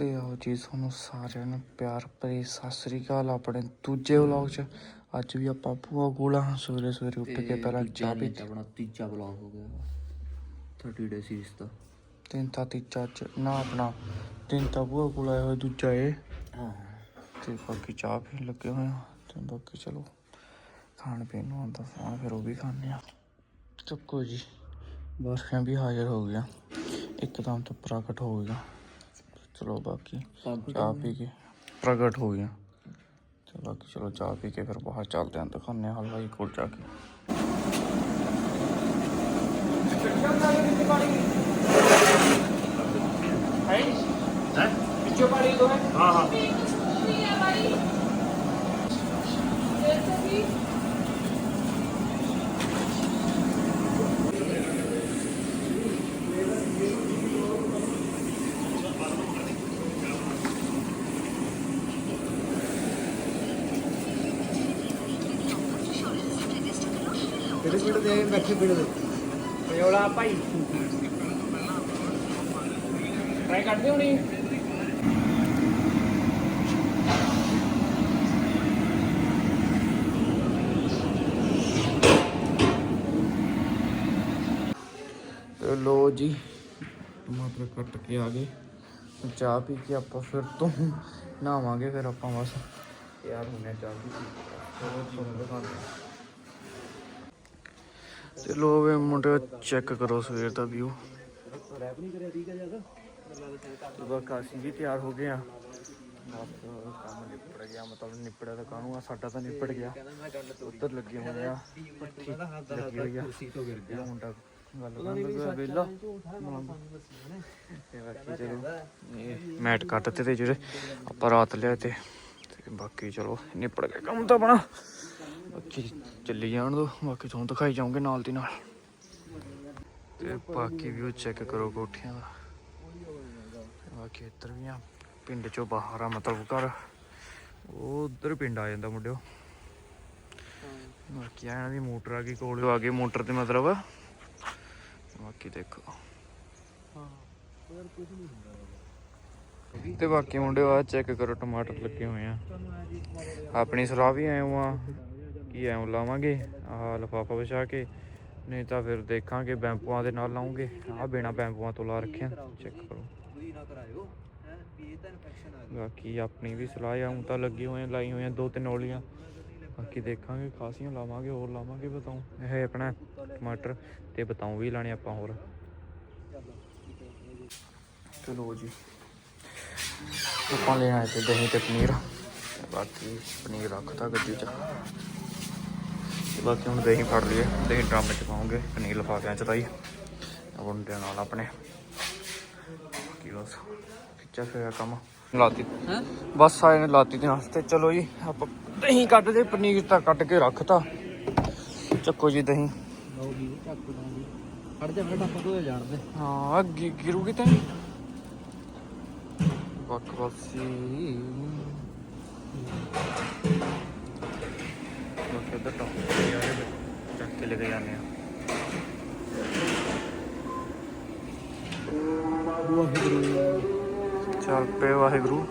ਤੇ ਆਓ ਜੀ ਤੁਹਾਨੂੰ ਸਾਰਿਆਂ ਨੂੰ ਪਿਆਰ ਭਰੀ ਸਤਿ ਸ੍ਰੀ ਅਕਾਲ। ਆਪਣੇ ਦੂਜੇ ਵਲੌਗ 'ਚ ਅੱਜ ਵੀ ਆਪਾਂ ਭੂਆ ਕੋਲ ਹਾਂ ਸਵੇਰੇ ਸਵੇਰੇ ਉੱਠ ਕੇ ਪਹਿਲਾਂ ਚਾਹ ਪੀ ਆਪਣਾ ਤੀਜਾ ਬਲੌਗ ਹੋ ਗਿਆ। 30 ਡੇ ਸੀਰੀਜ਼ ਦਾ। ਤਿੰਨ ਤਾਂ ਤੀਜਾ ਚ ਨਾ ਆਪਣਾ ਤਿੰਨ ਤਾਂ ਭੂਆ ਕੋਲ ਆਇਆ ਹੋਇਆ ਦੂਜਾ ਇਹ। ਹਾਂ। ਤੇ ਬਾਕੀ ਚਾਹ ਪੀਣ ਲੱਗੇ ਹੋਏ ਆ। ਤੇ ਬਾਕੀ ਚਲੋ ਖਾਣ ਪੀਣ ਨੂੰ ਆਉਂਦਾ ਸਮਾਨ ਫਿਰ ਉਹ ਵੀ ਖਾਣੇ ਆ। ਚੱਕੋ ਜੀ ਬਰਫੀਆਂ ਵੀ ਹਾਜ਼ਰ ਹੋ ਗਿਆ। ਇੱਕਦਮ ਤੋਂ ਪ੍ਰਗਟ ਹੋ ਗਿਆ। ਚਲੋ ਬਾਕੀ ਚਾਹ ਪੀ ਕੇ ਪ੍ਰਗਟ ਹੋ ਗਿਆ ਤੇ ਬਾਕੀ ਚਲੋ ਚਾਹ ਪੀ ਕੇ ਫਿਰ ਬਾਹਰ ਚੱਲਦੇ ਆਂ ਦਿਖਾਉਂਦੇ ਹਾਂ ਹਲਵਾਈ ਕੋਲ ਜਾ ਕੇ ਕਿਹੜੇ ਪਿੰਡ ਦੇ ਆਏ ਬੈਠੇ ਪਿੰਡ ਦੇ ਪਯੋਲਾ ਭਾਈ ਟਰਾਈ ਕਰਦੇ ਹੋਣੀ ਤੇ ਲੋ ਜੀ ਟਮਾਟਰ ਕੱਟ ਕੇ ਆ ਗਏ ਤੇ ਚਾਹ ਪੀ ਕੇ ਆਪਾਂ ਫਿਰ ਤੋਂ ਨਹਾਵਾਂਗੇ ਫਿਰ ਆਪਾਂ ਬਸ ਤਿਆਰ ਹੋਣੇ ਚਾਹ ਪੀ ਕੇ ਚਲੋ ਤੁਹਾਨੂੰ ਦਿਖਾਉਂਦੇ ਹਾਂ। ਤੇ ਲੋ ਵੇ ਮੁੰਡੇ ਚੈੱਕ ਕਰੋ ਸਵੇਰ ਦਾ ਵਿਊ ਬਸ ਅਸੀਂ ਵੀ ਤਿਆਰ ਹੋ ਗਏ ਆ। ਬਸ, ਕੰਮ ਨਿਪੜ ਗਿਆ, ਮਤਲਬ ਨਿਪੜਿਆ ਤਾਂ ਕਾਹਨੂੰ ਆ, ਸਾਡਾ ਤਾਂ ਨਿਪੜ ਗਿਆ। ਉੱਧਰ ਲੱਗੇ ਹੋਏ ਆ ਪੱਠੀ ਲੱਗੀ ਹੋਈ ਆ। ਇਹ ਮੁੰਡਾ ਗੱਲ ਕਰਨ ਵੇਲਾ। ਤੇ ਬਾਕੀ ਚਲੋ, ਇਹ ਮੈਟ ਕੱਟ ਤੇ ਜਿਹੜੇ ਆਪਾਂ ਰਾਤ ਲਿਆ ਤੇ ਬਾਕੀ ਚਲੋ ਨਿਪੜ ਗਿਆ। ਕੰਮ ਤਾਂ ਬਣਾ ਬਾਕੀ ਚੱਲੀ ਜਾਣ ਦੋ, ਬਾਕੀ ਤੁਹਾਨੂੰ ਦਿਖਾਈ ਜਾਊਂਗੇ ਨਾਲ ਦੀ ਨਾਲ। ਤੇ ਬਾਕੀ ਵੀ ਚੈੱਕ ਕਰੋ ਕੋਠੀਆਂ ਦਾ। ਬਾਕੀ ਇੱਧਰ ਵੀ ਆ, ਪਿੰਡ ਚੋਂ ਬਾਹਰ ਆ, ਮਤਲਬ ਘਰ। ਉਹ ਉਧਰ ਪਿੰਡ ਆ ਜਾਂਦਾ ਮੁੰਡਿਓ। ਬਾਕੀ ਆ ਇਹਨਾਂ ਦੀ ਮੋਟਰ ਆ ਗਈ ਕੋਲ, ਆ ਗਈ ਮੋਟਰ ਤੇ ਮਤਲਬ। ਬਾਕੀ ਦੇਖੋ। ਤੇ ਬਾਕੀ ਮੁੰਡੇ ਆ ਚੈੱਕ ਕਰੋ, ਟਮਾਟਰ ਲੱਗੇ ਹੋਏ ਆ। ਆਪਣੀ ਸਲਾਹ ਵੀ ਆਏ ਆ। ਕੀ ਐਂ ਲਾਵਾਂਗੇ? ਆਹ ਲਫਾਫਾ ਵਿਛਾ ਕੇ, ਨਹੀਂ ਤਾਂ ਫਿਰ ਦੇਖਾਂਗੇ, ਬੈਂਪੂਆਂ ਦੇ ਨਾਲ ਲਾਉਂਗੇ। ਆ ਬਿਨਾ ਬੈਂਪੂਆਂ ਤੋਂ ਲਾ ਰੱਖਿਆ। ਚੈੱਕ ਕਰੋ। ਬਾਕੀ ਆਪਣੀ ਵੀ ਸਲਾਹ ਆ ਹੁਣ ਤਾਂ ਲੱਗੀ ਹੋਏ ਲਾਈ ਹੋਈਆਂ ਦੋ ਤਿੰਨ ਔਲੀਆਂ। ਬਾਕੀ ਦੇਖਾਂਗੇ, ਖਾਸੀਆਂ ਲਾਵਾਂਗੇ, ਹੋਰ ਲਾਵਾਂਗੇ ਬਤਾਉ। ਇਹ ਆਪਣਾ ਟਮਾਟਰ ਤੇ ਬਤਾਉ ਵੀ ਲਾਣੇ ਆਪਾਂ ਹੋਰ। ਚਲੋ ਜੀ। ਆਪਾਂ ਲੈ ਆਏ ਤੇ ਦਹੀਂ ਤੇ ਪਨੀਰ। ਬਾਕੀ ਪਨੀਰ ਰੱਖਤਾ ਗੱਡੀ 'ਚ। ਬਾਕੀ ਹੁਣ ਦਹੀਂ ਫੜ ਲਈਏ ਦਹੀਂ ਡਰਮ 'ਚ ਪਾਉਂਗੇ ਪਨੀਰ ਲਿਫਾਫਿਆਂ 'ਚ ਤਾਈ ਮੁੰਡਿਆਂ ਨਾਲ ਆਪਣੇ। ਕੀ ਬਸ ਖਿੱਚਿਆ ਫਿਰ ਕੰਮ। ਲਾਤੀ। ਹੈ? ਬਸ ਆਏ ਨੇ ਲਾਤੀ ਦੇ ਨਾਲ ਤੇ ਚਲੋ ਜੀ ਆਪਾਂ ਦਹੀਂ ਕੱਢ ਦੇ ਪਨੀਰ ਤਾਂ ਕੱਢ ਕੇ ਰੱਖਤਾ। ਚੱਕੋ ਜੀ ਦਹੀਂ ਲਓ ਵੀ ਚੱਕ ਦਾਂਗੇ ਫੜ ਜਾ ਫੜ ਆਪਾਂ ਤੋਂ ਜਾਣਦੇ। ਹਾਂ ਅੱਗੇ ਗਿਰੂਗੀ ਤਾਂ ਬੱਕ ਬੱਸੀ ਲੋਕ ਇੱਧਰ ਟੱਪ ਯਾਰ ਚੱਕ ਕੇ ਲੈ ਕੇ ਜਾਂਦੇ ਆ। ਚੱਲ ਪਏ ਵਾਹਿਗੁਰੂ।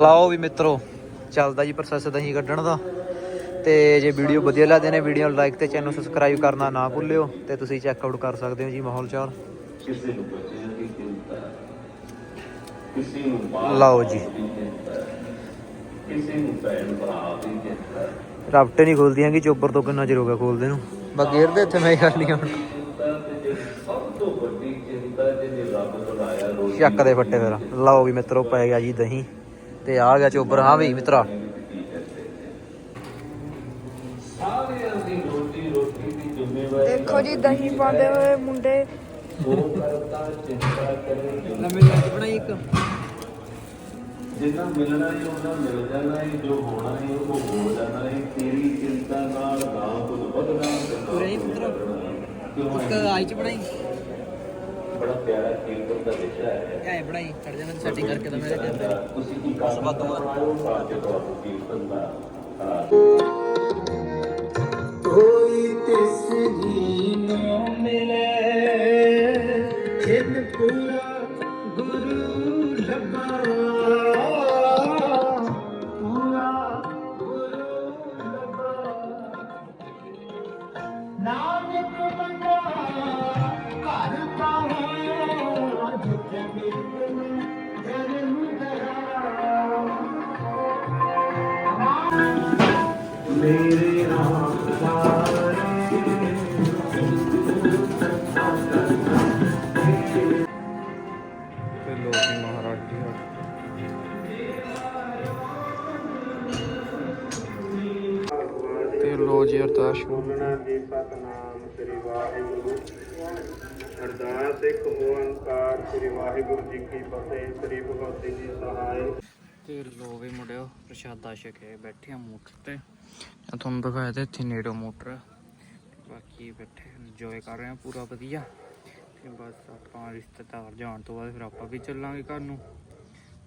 ਲਾਓ ਵੀ ਮਿੱਤਰੋ ਚੱਲਦਾ ਜੀ ਪ੍ਰੋਸੈਸ ਦਹੀਂ ਕੱਢਣ ਦਾ। ਤੇ ਜੇ ਵੀਡੀਓ ਵਧੀਆ ਲੱਗਦੇ ਨੇ ਵੀਡੀਓ ਨੂੰ ਲਾਈਕ ਤੇ ਚੈਨਲ ਸਬਸਕ੍ਰਾਈਬ ਕਰਨਾ ਨਾ ਭੁੱਲਿਓ ਤੇ ਤੁਸੀਂ ਚੈੱਕ ਆਊਟ ਕਰ ਸਕਦੇ ਹੋ ਜੀ ਮਾਹੌਲ ਚਾਲ। ਲਓ ਜੀ। ਕਿਸੇ ਨੂੰ ਭੈਣ ਭਰਾ ਦੀ ਚਿੰਤਾ ਰਫਟੇ ਨਹੀਂ ਖੋਲਦੀਆਂ ਕਿ ਚੋਪਰ ਤੋਂ ਕਿੰਨਾ ਚਿਰ ਹੋ ਗਿਆ ਖੋਲਦੇ ਨੂੰ? ਬਾ ਗੇਰ ਦੇ ਇੱਥੇ ਮੈਂ ਹੀ ਕਰ ਲਿਆ ਹੁਣ ਚੱਕ ਦੇ ਫੱਟੇ ਫਿਰ। ਲਓ ਵੀ ਮਿੱਤਰੋ ਪੈ ਗਿਆ ਜੀ ਦਹੀਂ ਤੇ ਆ ਗਿਆ ਚੋਬਰ ਹਾਂ ਵੀ ਮਿੱਤਰਾ। ਦੇਖੋ ਜੀ ਦਹੀਂ ਪਾਉਂਦੇ ਹੋਏ ਮੁੰਡੇ। ਉਹ ਕਰਤਾ ਚਿੰਤਾ ਕਰੇ। ਲੰਮੇ ਲੱਗ ਬਣਾਈ ਇੱਕ। ਜਿੰਨਾ ਮਿਲਣਾ ਹੈ ਉਹਨਾਂ ਮਿਲ ਜਾਣਾ ਹੈ ਜੋ ਹੋਣਾ ਹੈ ਉਹ ਹੋ ਜਾਣਾ ਹੈ ਤੇਰੀ ਚਿੰਤਾ ਨਾਲ ਨਾ ਕੁਝ ਵਧਣਾ ਤੇ ਪੂਰੇ। ਕਿਉਂ ਇੱਕ? ਆਈ ਚ ਬਣਾਈ। ਬੜਾ ਪਿਆਰਾ ਕੀਰਤਨ ਦਾ ਵਿਸ਼ਾ ਹੈ। ਐ ਬਣਾਈ ਖੜ ਜਾਣਾ ਸੈਟਿੰਗ ਕਰਕੇ ਤਾਂ ਮੇਰੇ ਕਹਿੰਦੇ। ਤੁਸੀਂ ਕੀ ਕਰ ਸਕਦੇ ਹੋ ਅੱਜ ਤੁਹਾਨੂੰ ਕੀਰਤਨ ਦਾ ਵਾਹਿਗੁਰੂ ਅਰਦਾਸ ਇੱਕ ਓੰਕਾਰ ਸ੍ਰੀ ਵਾਹਿਗੁਰੂ ਜੀ ਕੀ ਫਤਿਹ, ਸ੍ਰੀ ਭਗਵਤੀ ਜੀ ਸਹਾਇ ਤੇ ਲੋ ਵੀ ਮੁੰਡਿਓ, ਪ੍ਰਸ਼ਾਦਾ ਛਕੇ ਬੈਠੇ ਆ ਮੋਟਰ ਤੇ। ਮੈਂ ਤੁਹਾਨੂੰ ਦਿਖਾਇਆ ਤੇ ਇੱਥੇ ਨੇੜੋ ਮੋਟਰ ਬਾਕੀ ਬੈਠੇ ਇੰਜੋਏ ਕਰ ਰਹੇ ਆ, ਪੂਰਾ ਵਧੀਆ। ਤੇ ਬਸ ਆਪਾਂ ਰਿਸ਼ਤੇਦਾਰ ਜਾਣ ਤੋਂ ਬਾਅਦ ਫਿਰ ਆਪਾਂ ਵੀ ਚੱਲਾਂਗੇ ਘਰ ਨੂੰ।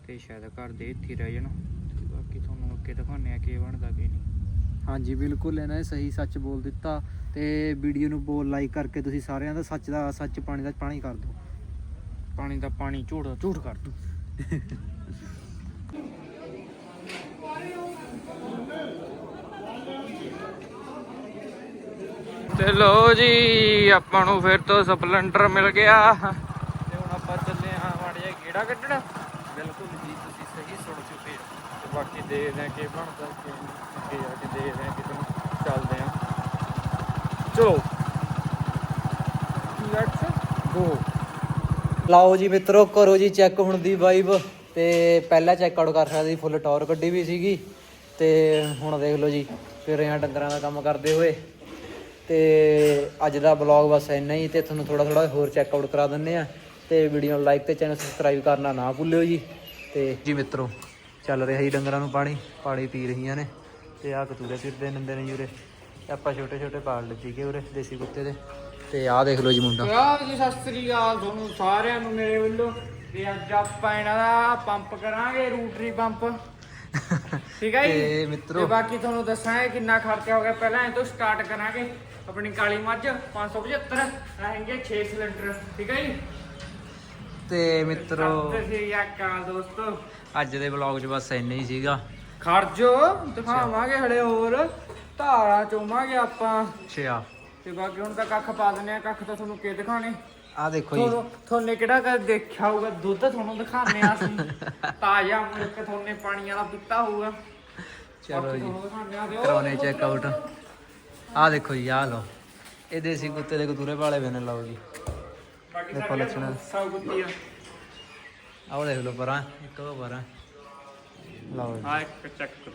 ਤੇ ਸ਼ਾਇਦ ਘਰ ਦੇ ਇੱਥੇ ਰਹਿ ਜਾਣ। ਬਾਕੀ ਤੁਹਾਨੂੰ ਅੱਗੇ ਦਿਖਾਉਂਦੇ ਆ ਕੀ ਬਣਦਾ ਕੀ ਨਹੀਂ। ਹਾਂਜੀ, ਬਿਲਕੁਲ ਇਹਨਾਂ ਨੇ ਸਹੀ ਸੱਚ ਬੋਲ ਦਿੱਤਾ ਤੇ ਵੀਡੀਓ ਨੂੰ ਬੋਲ ਲਾਈਕ ਕਰਕੇ ਤੁਸੀਂ ਸਾਰਿਆਂ ਦਾ ਸੱਚ ਦਾ ਸੱਚ, ਪਾਣੀ ਦਾ ਪਾਣੀ ਕਰ ਦਿਓ। ਪਾਣੀ ਦਾ ਪਾਣੀ, ਝੂਠ ਦਾ ਝੂਠ ਕਰ ਦਿਓ। ਤੇ ਲੋ ਜੀ, ਆਪਾਂ ਨੂੰ ਫਿਰ ਤੋਂ ਸਪਲੈਂਡਰ ਮਿਲ ਗਿਆ। ਤੇ ਹੁਣ ਆਪਾਂ ਚੱਲੇ ਆ ਮਾੜਿਆ ਗੇੜਾ ਕੱਢਣਾ। ਤੁਸੀਂ ਸਹੀ ਸੁਣ ਚੁੱਕੇ ਤੇ ਬਾਕੀ ਦੇਖਦੇ ਆ ਕੀ ਬਣਦਾ ਕੀ ਅੱਗੇ ਜਾ ਕੇ ਦੇਖਦੇ ਆ ਕਿਤੇ ਚੱਲਦੇ ਆ। ਚਲੋ। ਲੈਟਸ ਗੋ ਲਓ ਜੀ ਮਿੱਤਰੋ, ਕਰੋ ਜੀ ਚੈੱਕ ਹੁਣ ਦੀ ਵਾਈਬ ਤੇ ਪਹਿਲਾਂ ਚੈੱਕ ਆਊਟ ਕਰ ਸਕਦੇ ਸੀ ਫੁੱਲ ਟੌਰ ਕੱਢੀ ਵੀ ਸੀਗੀ। ਤੇ ਹੁਣ ਦੇਖ ਲਓ ਜੀ, ਫਿਰ ਇਹਨਾਂ ਡੰਗਰਾਂ ਦਾ ਕੰਮ ਕਰਦੇ ਹੋਏ। ਤੇ ਅੱਜ ਦਾ ਬਲੌਗ ਬਸ ਇੰਨਾ ਹੀ, ਤੇ ਤੁਹਾਨੂੰ ਥੋੜਾ ਥੋੜਾ ਹੋਰ ਚੈੱਕ ਆਊਟ ਕਰਾ ਦਿੰਨੇ ਆ ਤੇ ਵੀਡੀਓ ਨੂੰ ਲਾਈਕ ਤੇ ਚੈਨਲ ਸਬਸਕ੍ਰਾਈਬ ਕਰਨਾ ਨਾ ਭੁੱਲਿਓ ਜੀ। ਤੇ ਜੀ ਮਿੱਤਰੋ ਚੱਲ ਰਿਹਾ ਜੀ ਡੰਗਰਾਂ ਨੂੰ ਪਾਣੀ ਪਾਣੀ ਪੀ ਰਹੀਆਂ ਨੇ ਤੇ ਆ ਕਤੂਰੇ ਫਿਰਦੇ ਨੰਦੇ ਨੇ ਤੇ ਆਪਾਂ ਛੋਟੇ ਛੋਟੇ ਪਾਲ ਲੱਗੀ ਗਏ ਉਰੇ ਦੇਸੀ ਕੁੱਤੇ ਦੇ। ਤੇ ਆਹ ਦੇਖ ਲਓ ਜੀ ਮੁੰਡਾ। ਯਾਰ ਜੀ ਸਤਿ ਸ੍ਰੀ ਅਕਾਲ ਤੁਹਾਨੂੰ ਸਾਰਿਆਂ ਨੂੰ ਮੇਰੇ ਵੱਲੋਂ। ਤੇ ਅੱਜ ਆਪਾਂ ਇਹਨਾਂ ਦਾ ਪੰਪ ਕਰਾਂਗੇ ਰੂਟਰੀ ਪੰਪ। ਠੀਕ ਹੈ ਜੀ? ਤੇ ਮਿੱਤਰੋ- ਤੇ ਬਾਕੀ ਤੁਹਾਨੂੰ ਦੱਸਾਂਗੇ ਕਿੰਨਾ ਖਰਚਾ ਹੋ ਗਿਆ। ਪਹਿਲਾਂ ਇਹ ਤੋਂ ਸਟਾਰਟ ਕਰਾਂਗੇ ਆਪਣੀ ਕਾਲੀ ਮੱਝ 575 ਰਹਿਣਗੇ 6 ਸਿਲੰਡਰ ਠੀਕ ਹੈ ਜੀ? ਤੇ ਮਿੱਤਰੋ। ਸਤਿ ਸ੍ਰੀ ਅਕਾਲ ਦੋਸਤੋ। ਅੱਜ ਦੇ ਵਲੌਗ 'ਚ ਬਸ ਇੰਨਾ ਹੀ ਸੀਗਾ। ਖਰਚੋ ਦਿਖਾਵਾਂਗੇ ਹਲੇ ਹੋਰ। ਧਾਰਾਂ ਚੋਵਾਂਗੇ ਆਪਾਂ। ਅੱਛਾ। ਤੇ ਬਾਕੀ ਹੁਣ ਤਾਂ ਕੱਖ ਪਾ ਦਿੰਨੇ ਆ ਕੱਖ ਤਾਂ ਤੁਹਾਨੂੰ ਕੀ ਦਿਖਾਣੇ ਆ ਦੇਖੋ ਜੀ। ਤੁਹਾਨੂੰ ਕਿਹੜਾ ਕਦੇ ਦੇਖਿਆ ਹੋਊਗਾ? ਦੁੱਧ ਤੁਹਾਨੂੰ ਦਿਖਾਣੇ ਆ ਅਸੀਂ। ਤਾਜ਼ਾ ਮੁਰਕ ਤੁਹਾਨੂੰ ਪਾਣੀ ਵਾਲਾ ਪੀਤਾ ਹੋਊਗਾ। ਚਲੋ ਜੀ। ਕਰਾਉਣੇ ਚੈੱਕ ਆਊਟ ਆ ਦੇਖੋ ਜੀ ਆ ਲਓ। ਇਹ ਦੇਸੀ ਕੁੱਤੇ ਦੇ ਕਤੂਰੇ ਵਾਲੇ ਵੇ ਨੇ ਲਓ ਜੀ। ਬਾਕੀ ਦੇਖੋ ਲੱਛਣ। ਸਭ ਕੁੱਤੀ ਆ। ਆਹ ਦੇਖ ਲਓ ਪਰਾਂ ਇੱਕ ਉਹ ਪਰਾਂ। ਲਓ ਜੀ। ਆ ਇੱਕ ਚੈੱਕ ਕਰੋ।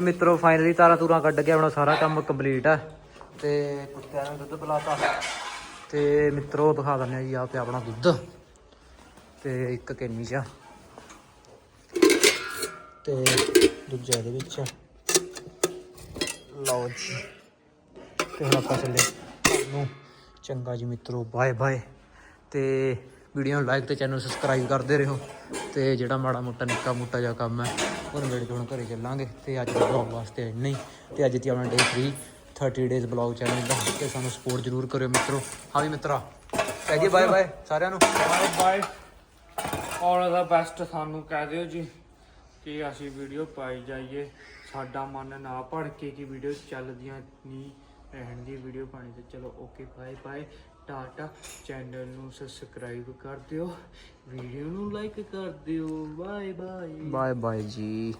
ਮਿੱਤਰੋ ਫਾਈਨਲੀ ਤਾਰਾਂ ਤੂਰਾਂ ਕੱਢ ਕੇ ਆਪਣਾ ਸਾਰਾ ਕੰਮ ਕੰਪਲੀਟ ਆ। ਤੇ ਕੁੱਤਿਆਂ ਨੂੰ ਦੁੱਧ ਪਿਲਾਤਾ। ਤੇ ਮਿੱਤਰੋ ਦਿਖਾ ਦਿੰਦੇ ਆ ਜੀ ਆ ਪਿਆ ਆਪਣਾ ਦੁੱਧ। ਤੇ ਇੱਕ ਕੈਨੀ ਚ। ਤੇ ਦੂਜਾ ਇਹਦੇ ਵਿੱਚ। ਲਓ ਜੀ। ਤੇ ਹੁਣ ਆਪਾਂ ਚੱਲੇ। ਨੂੰ ਚੰਗਾ ਜੀ ਮਿੱਤਰੋ, ਬਾਏ ਬਾਏ। ਤੇ ਵੀਡੀਓ ਨੂੰ ਲਾਈਕ ਤੇ ਚੈਨਲ ਨੂੰ ਸਬਸਕ੍ਰਾਈਬ ਕਰਦੇ ਰਹੋ। ਤੇ ਜਿਹੜਾ ਮਾੜਾ ਮੋਟਾ ਨਿੱਕਾ ਮੋਟਾ ਜਿਹਾ ਕੰਮ ਹੈ ਉਹ ਮੇਰੇ ਕੇ ਹੁਣ ਘਰੇ ਚੱਲਾਂਗੇ। ਤੇ ਅੱਜ ਦੇ ਵਲੌਗ ਵਾਸਤੇ ਇੰਨਾ ਹੀ। ਤੇ ਅੱਜ ਦੀ ਆਪਣਾ ਡੇ 3 30 ਡੇਜ਼ ਵਲੌਗ ਚੈਨਲ ਦਾ। ਤੇ ਸਾਨੂੰ ਸਪੋਰਟ ਜ਼ਰੂਰ ਕਰਿਓ ਮਿੱਤਰੋ। ਹਾਂ ਵੀ ਮਿੱਤਰਾ, ਕਹਿ ਜੀ ਬਾਏ ਬਾਏ ਸਾਰਿਆਂ ਨੂੰ। Bye bye. All the best ਸਾਨੂੰ ਕਹਿ ਦਿਓ ਜੀ ਕਿ ਅਸੀਂ ਵੀਡੀਓ ਪਾਈ ਜਾਈਏ। ਸਾਡਾ ਮਨ ਨਾ ਭੜ ਕੇ ਕਿ ਵੀਡੀਓ ਚੱਲਦੀਆਂ ਨਹੀਂ। ਰਹਿਣ ਦੀ ਵੀਡੀਓ ਪਾਣੀ ਤੇ ਚਲੋ okay bye bye tata channel ਨੂੰ ਸਬਸਕ੍ਰਾਈਬ ਕਰ ਦਿਓ ਵੀਡੀਓ ਨੂੰ ਲਾਈਕ ਕਰ ਦਿਓ। ਬਾਏ ਬਾਏ ਬਾਏ ਬਾਏ ਜੀ।